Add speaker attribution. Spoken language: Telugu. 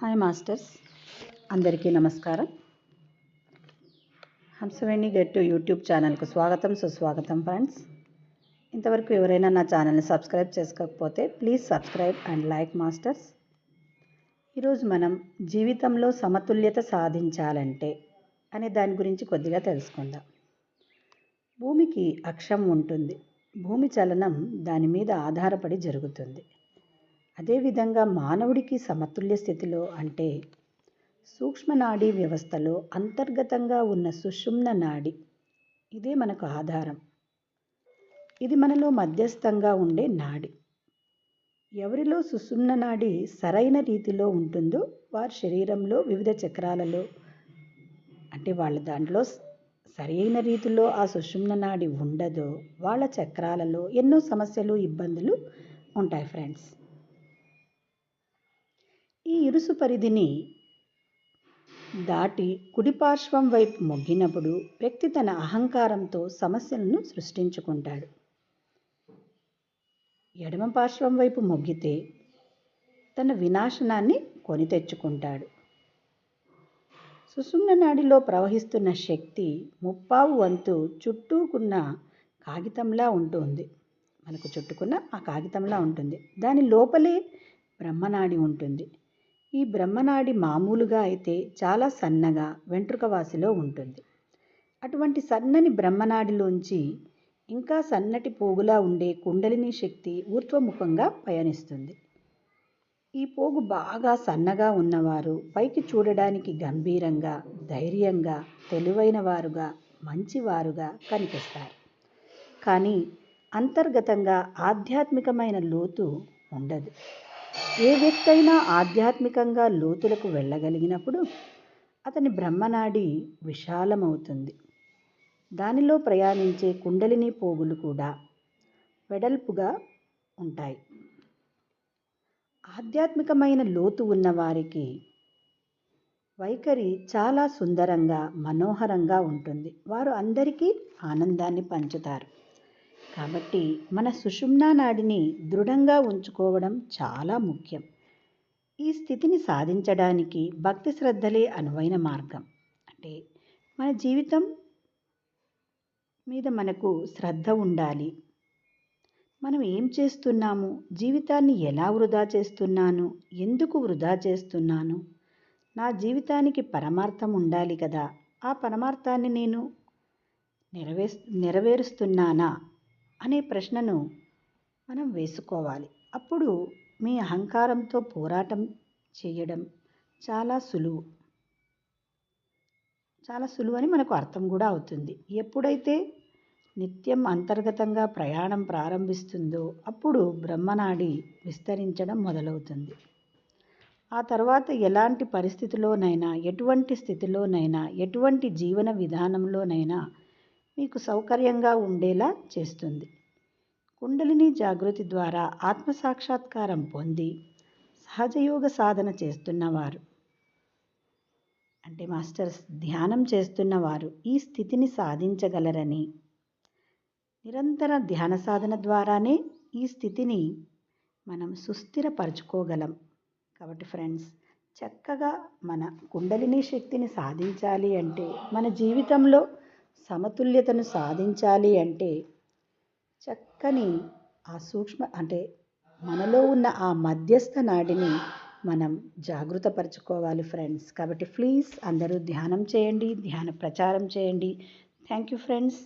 Speaker 1: హాయ్ మాస్టర్స్ అందరికీ నమస్కారం. హంసవేణి గెట్ టు యూట్యూబ్ ఛానల్కు స్వాగతం సుస్వాగతం ఫ్రెండ్స్. ఇంతవరకు ఎవరైనా నా ఛానల్ని సబ్స్క్రైబ్ చేసుకోకపోతే please subscribe and like masters. ఈరోజు మనం జీవితంలో సమతుల్యత సాధించాలంటే అనే దాని గురించి కొద్దిగా తెలుసుకుందాం. భూమికి అక్షం ఉంటుంది భూమి చలనం దాని మీద ఆధారపడి జరుగుతుంది. అదేవిధంగా మానవుడికి సమతుల్య స్థితిలో అంటే సూక్ష్మ నాడీ వ్యవస్థలో అంతర్గతంగా ఉన్న సుషుమ్న నాడి. ఇదే మనకు ఆధారం. ఇది మనలో మధ్యస్థంగా ఉండే నాడి. ఎవరిలో సుషుమ్న నాడి సరైన రీతిలో ఉంటుందో వారి శరీరంలో వివిధ చక్రాలలో అంటే వాళ్ళ దాంట్లో సరైన రీతిలో ఆ సుషుమ్న నాడి ఉండదో వాళ్ళ చక్రాలలో ఎన్నో సమస్యలు ఇబ్బందులు ఉంటాయి ఫ్రెండ్స్ ఈ ఇరుసు పరిధిని దాటి కుడిపార్శ్వం వైపు మొగ్గినప్పుడు వ్యక్తి తన అహంకారంతో సమస్యలను సృష్టించుకుంటాడు. ఎడమ పార్శ్వం వైపు మొగ్గితే తన వినాశనాన్ని కొని తెచ్చుకుంటాడు. సుషుమ్న నాడిలో ప్రవహిస్తున్న శక్తి ముప్పావు వంతు చుట్టూకున్న కాగితంలా ఉంటుంది. మనకు చుట్టుకున్న ఆ కాగితంలా ఉంటుంది. దాని లోపలే బ్రహ్మనాడి ఉంటుంది. ఈ బ్రహ్మనాడి మామూలుగా అయితే చాలా సన్నగా వెంట్రుకవాసిలో ఉంటుంది. అటువంటి సన్నని బ్రహ్మనాడిలోంచి ఇంకా సన్నటి పోగులా ఉండే కుండలిని శక్తి ఊర్ధ్వముఖంగా పయనిస్తుంది. ఈ పోగు బాగా సన్నగా ఉన్నవారు పైకి చూడడానికి గంభీరంగా ధైర్యంగా తెలివైన వారుగా మంచివారుగా కనిపిస్తారు. కానీ అంతర్గతంగా ఆధ్యాత్మికమైన లోతు ఉండదు. ఏ వ్యక్తి అయినా ఆధ్యాత్మికంగా లోతులకు వెళ్ళగలిగినప్పుడు అతని బ్రహ్మనాడి విశాలమవుతుంది. దానిలో ప్రయాణించే కుండలిని పోగులు కూడా వెడల్పుగా ఉంటాయి. ఆధ్యాత్మికమైన లోతు ఉన్నవారికి వైఖరి చాలా సుందరంగా మనోహరంగా ఉంటుంది. వారు అందరికీ ఆనందాన్ని పంచుతారు. కాబట్టి మన సుషుమ్నా నాడిని దృఢంగా ఉంచుకోవడం చాలా ముఖ్యం. ఈ స్థితిని సాధించడానికి భక్తి శ్రద్ధలే అనువైన మార్గం. అంటే మన జీవితం మీద మనకు శ్రద్ధ ఉండాలి. మనం ఏం చేస్తున్నాము? జీవితాన్ని ఎలా వృధా చేస్తున్నాను? ఎందుకు వృధా చేస్తున్నాను? నా జీవితానికి పరమార్థం ఉండాలి కదా? ఆ పరమార్థాన్ని నేను నెరవే నెరవేరుస్తున్నానా? అనే ప్రశ్నను మనం వేసుకోవాలి. అప్పుడు మీ అహంకారంతో పోరాటం చేయడం చాలా సులువు. చాలా సులువు అని మనకు అర్థం కూడా అవుతుంది. ఎప్పుడైతే నిత్యం అంతర్గతంగా ప్రయాణం ప్రారంభిస్తుందో అప్పుడు బ్రహ్మనాడి విస్తరించడం మొదలవుతుంది. ఆ తర్వాత ఎలాంటి పరిస్థితిలోనైనా ఎటువంటి స్థితిలోనైనా ఎటువంటి జీవన విధానంలోనైనా మీకు సౌకర్యంగా ఉండేలా చేస్తుంది. కుండలిని జాగృతి ద్వారా ఆత్మసాక్షాత్కారం పొంది సహజయోగ సాధన చేస్తున్నవారు అంటే మాస్టర్స్ ధ్యానం చేస్తున్నవారు ఈ స్థితిని సాధించగలరని నిరంతర ధ్యాన సాధన ద్వారానే ఈ స్థితిని మనం సుస్థిరపరచుకోగలం. కాబట్టి ఫ్రెండ్స్ చక్కగా మన కుండలిని శక్తిని సాధించాలి అంటే మన జీవితంలో సమతుల్యతను సాధించాలి అంటే చక్కని ఆ సూక్ష్మ అంటే మనలో ఉన్న ఆ మధ్యస్థ నాడిని మనం జాగృతపరచుకోవాలి ఫ్రెండ్స్ కాబట్టి ప్లీజ్ అందరూ ధ్యానం చేయండి ధ్యాన ప్రచారం చేయండి. Thank you friends